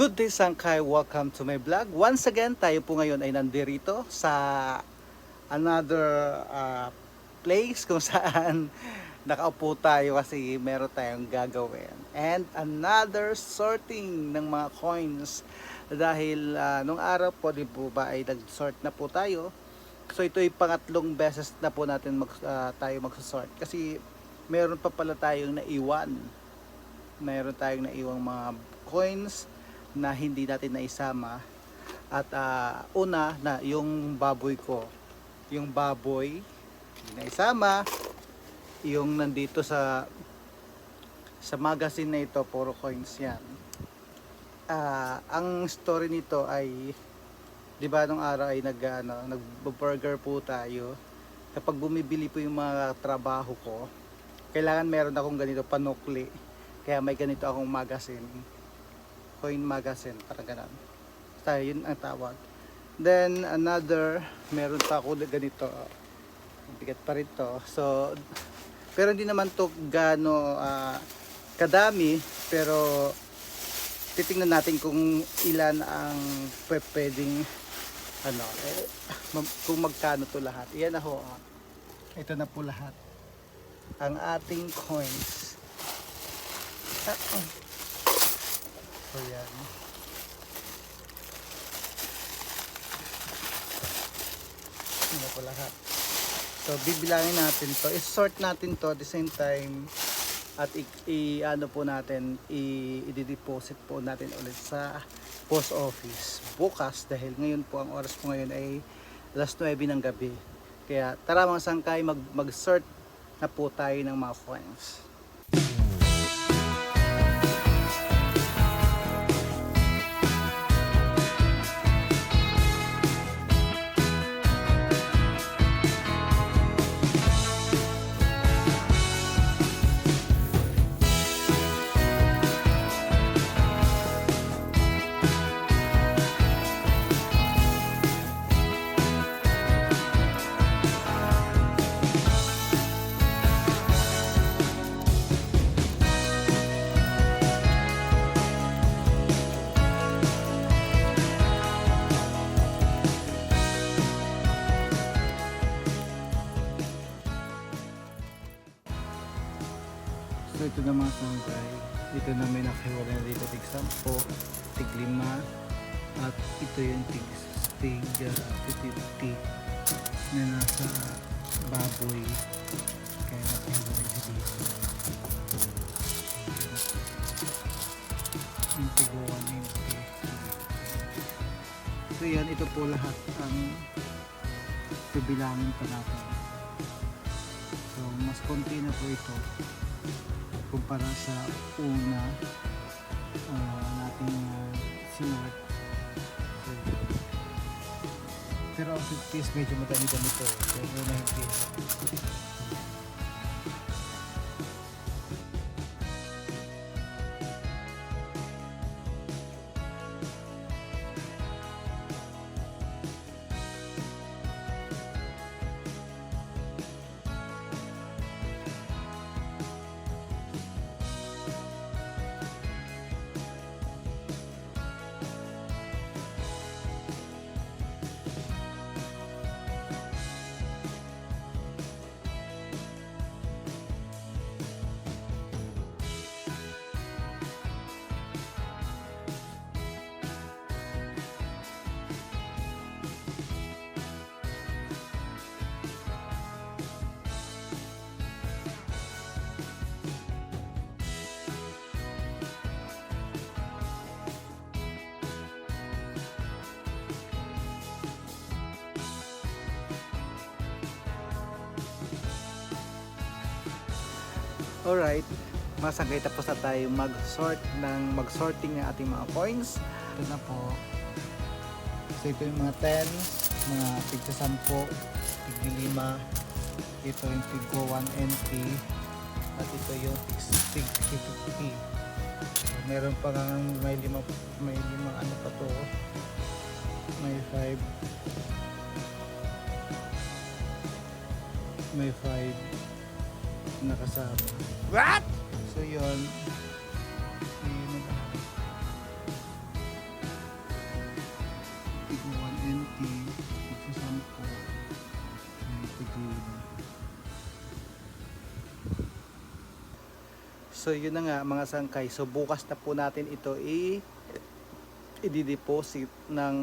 Good day Sangkay, welcome to my vlog. Once again, tayo po ngayon ay nandirito sa another ah, place kung saan nakaupo tayo kasi meron tayong gagawin. And another sorting ng mga coins dahil ah, nung araw po di po ba ay nag-sort na po tayo. So ito ay pangatlong beses na po natin mag, ah, tayo mag-sort kasi meron pa pala tayong naiwan. Meron tayong naiwang mga coins na hindi natin naisama at ah, una na yung baboy ko. Yung baboy naisama. Yung nandito sa sa magazine na ito puro coins yan. Ah, ang story nito ay di ba nung araw ay nag ano, nag-burger po tayo. Kapag bumibili po yung mga trabaho ko kailangan meron akong ganito panukli. Kaya may ganito akong magazine coin magazine, parang ganun. Basta yun ang tawag. Then another, meron pa ako ganito. Bigat pa rin to. So, pero hindi naman to gano ah, kadami, pero titingnan natin kung ilan ang pwe- pwedeng ano, eh, kung magkano to lahat. Iyan na ho. ah. Ito na po lahat. Ang ating coins. Ah, oh. So yan. Ano po lahat. So bibilangin natin to. I-sort natin to at the same time at i, i- ano po natin i-deposit po natin ulit sa post office bukas dahil ngayon po ang oras po ngayon ay alas 9 ng gabi. Kaya tara mga sangkay mag, mag-sort na po tayo ng mga coins. Ito na mga sangkay. Ito na may nakahiwalay na dito tig 10, tig 5, at ito yung tig, tig uh, 50 na nasa baboy. Kaya nakahiwalay siya dito. Yung tig 180. So yan, ito po lahat ang bibilangin pa natin. So mas konti na po ito kumpara sa una uh, nating uh, sinuot. So, pero ang piece medyo madami-dami ito. So, una yung piece. Alright, masagay tapos na tayo mag-sort ng mag-sorting ng ating mga coins. Ito na po. So ito yung mga 10, mga tigsa 10, tig 5, ito yung tig 1 NT, at ito yung tig, tig 50. So, meron pa nga may lima, may limang ano pa to. May 5. May 5 nakasama. What? So yun. Tig 1 NT. Tig sa 10. Tig So yun na nga mga sangkay. So bukas na po natin ito i i-deposit ng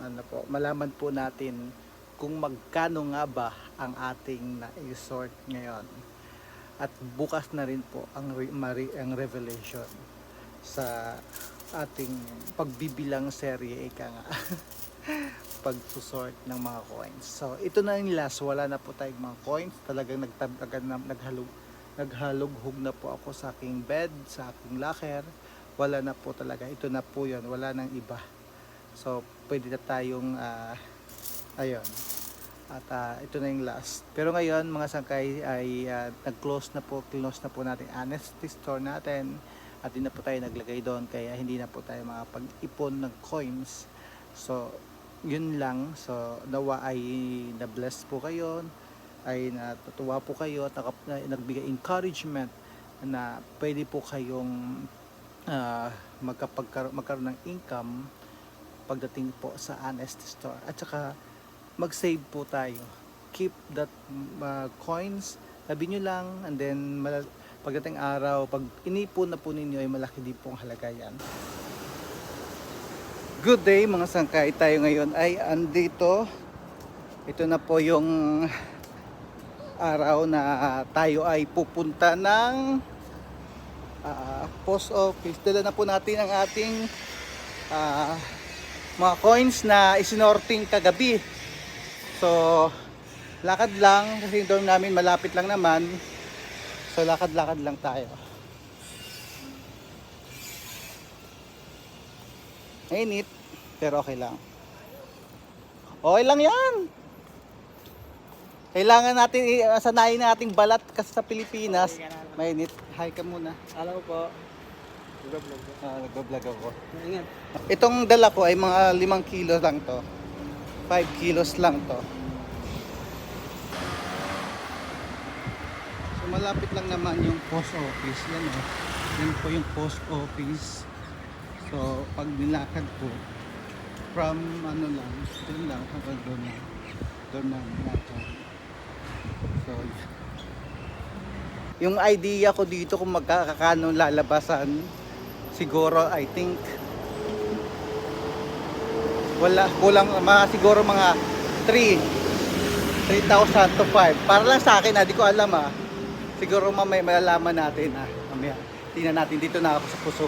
ano po, malaman po natin kung magkano nga ba ang ating na-sort ngayon. At bukas na rin po ang, re- ang revelation sa ating pagbibilang serye ika nga pagsusort ng mga coins. So ito na yung last, wala na po tayong mga coins. Talagang nagtabagan na naghalog naghalughog na po ako sa aking bed, sa aking locker. Wala na po talaga. Ito na po 'yon, wala nang iba. So pwede na tayong ah, ayun. At ah, ito na yung last. Pero ngayon, mga sangkay ay ah, nag-close na po, close na po natin honesty store natin. At hindi na po tayo naglagay doon kaya hindi na po tayo makapag-ipon ng coins. So, yun lang. So, nawa ay na-bless po kayo, ay natutuwa po kayo at nagbigay encouragement na pwede po kayong magkapagkar- magkaroon ng income pagdating po sa honesty store. At saka, mag-save po tayo. Keep that uh, coins, tabi nyo lang, and then pagdating araw, pag inipon na po ninyo ay malaki din pong halaga yan. Good day mga sangkay, tayo ngayon ay andito. Ito na po yung araw na tayo ay pupunta ng ah, post office. Dala na po natin ang ating ah, mga coins na isinorting kagabi. So, lakad lang kasi yung dorm namin malapit lang naman. So, lakad-lakad lang tayo. Mainit, pero okay lang. Okay lang yan. Kailangan natin sanayin na ating balat kasi sa Pilipinas. Mainit. Hi ka muna. Alam ko po. Nag-vlog po. Ah, nagbablog ako. Ingat. Itong dala ko ay mga 5 kilos lang to. 5 kilos lang to. So malapit lang naman yung post office. Yan o. Yan po yung post office. So pag nilakad ko, from ano lang, doon lang, hanggang doon lang. Doon lang natin. So, yung idea ko dito kung magkakakano lalabasan, siguro I think wala kulang mga siguro mga 3 3,000 to 5 para lang sa akin ah, di ko alam ah. Siguro mamaya malalaman natin ah. Mamaya tingnan natin. Dito na ako sa puso.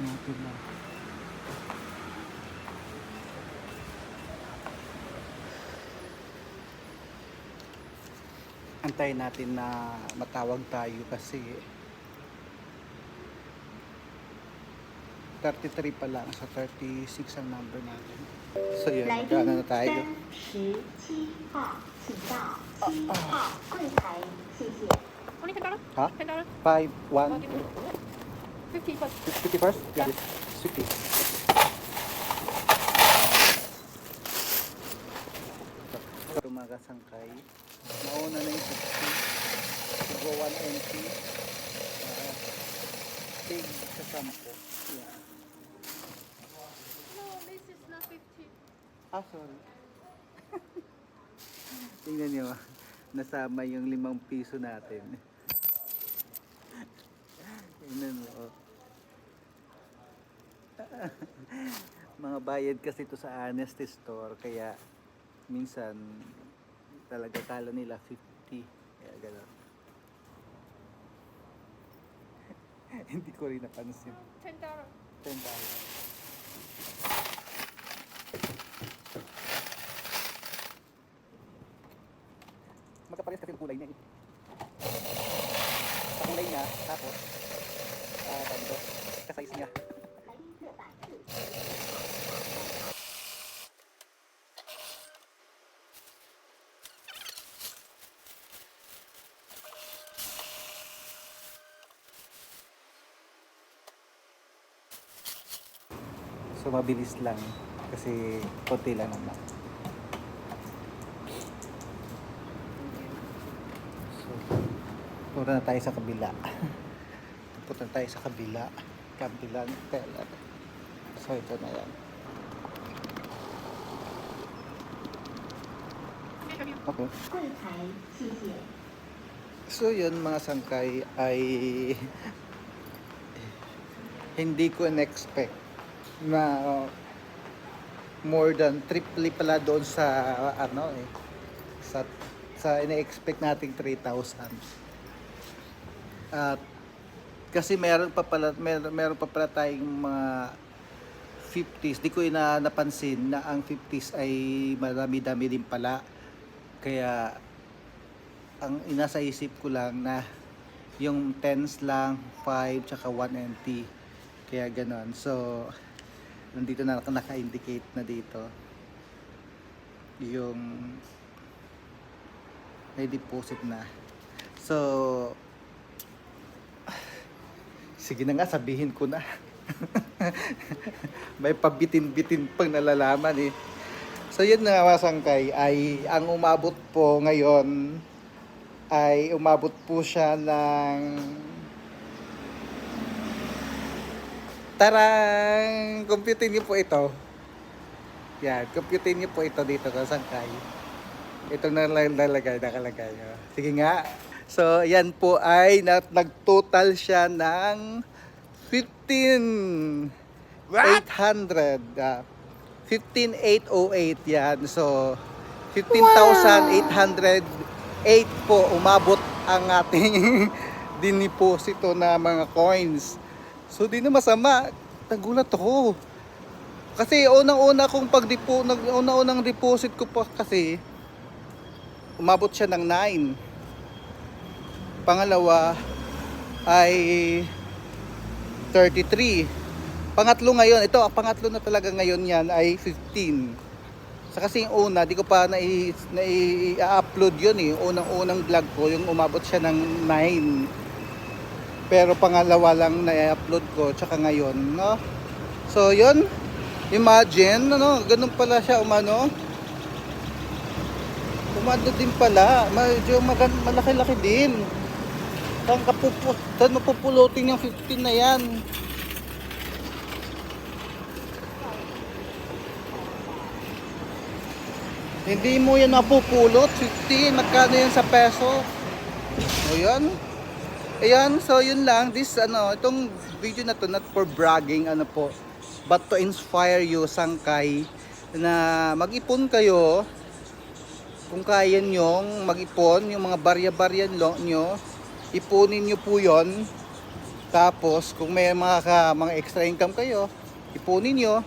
Natin lang Antayin natin na matawag tayo kasi 33 pa lang sa 36 ang number natin. So yun, magkano na tayo? 5, 1, 50 first? Yeah, 50. Tumagasang kay Mauna na yung 60. Siguro 1 NT. Uh, tig sa 10. Yeah. No, this is not fifty. Ah, sorry. Tingnan nyo, nasama yung limang piso natin. Tingnan mo. oh. Mga bayad kasi ito sa honesty store, kaya minsan talaga kala nila 50. Kaya gano'n. Hindi ko rin napansin. Ten dollar. 10 dollars. Magkapares kasi yung kulay niya eh. Sa kulay niya, tapos, ah, uh, ito, So mabilis lang kasi konti lang naman. So punta na tayo sa kabila. punta na tayo sa kabila. Kabilang teller. So ito na yan. Okay. So yun mga sangkay ay hindi ko in-expect na more than triple pala doon sa ano eh sa sa ina-expect nating 3,000 at kasi meron pa pala meron, meron pa pala tayong mga 50s di ko ina napansin na ang 50s ay marami-dami din pala. Kaya ang inasa isip ko lang na yung tens lang 5 tsaka 1 NT kaya ganon. So nandito na naka- naka-indicate na dito. Yung may deposit na. So sige na nga sabihin ko na. May pabitin-bitin pang nalalaman eh. So yun na mga sangkay ay ang umabot po ngayon ay umabot po siya ng tarang computin niyo po ito. Yan computin niyo po ito dito sa sangkay ito na lang nalagay nakalagay oh. sige nga. So yan po ay nagtotal siya ng 15 800 ah, 15808 yan. So 15,808 po umabot ang ating diniposito na mga coins so di na masama. Nagulat ako. Kasi unang-una kong pagdipo unang-unang deposit ko pa kasi umabot siya ng 9 pangalawa ay 33 pangatlo ngayon ito ang pangatlo na talaga ngayon yan ay 15 sa kasi yung una, di ko pa nai, nai-upload yun eh. Unang-unang vlog ko, yung umabot siya ng 9. Pero pangalawa lang na-upload ko, tsaka ngayon, no? So, yun. Imagine, ano, ganun pala siya umano. Umano din pala. Medyo magan, malaki-laki din. Saan ka pupu, saan mapupulutin yung 15 na yan? Hindi mo yan mapupulot. 15. Magkano yan sa peso? O yan. Ayan. So yun lang. This ano. Itong video na to not for bragging. Ano po. But to inspire you. Sangkay. Na mag-ipon kayo. Kung kaya nyong mag-ipon. Yung mga barya-barya nyo. Ipunin nyo po yon. Tapos kung may mga, ka, mga extra income kayo. Ipunin nyo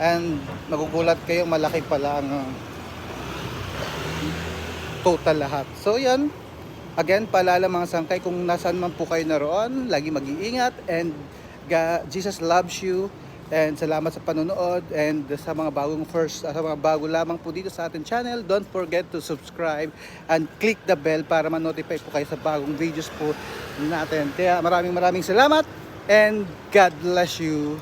and magugulat kayo malaki pala ang total lahat. So yan, again paalala mga sangkay kung nasaan man po kayo naroon, lagi mag-iingat and ga- Jesus loves you and salamat sa panonood and sa mga bagong first sa mga bago lamang po dito sa ating channel don't forget to subscribe and click the bell para ma-notify po kayo sa bagong videos po natin. Kaya maraming maraming salamat and God bless you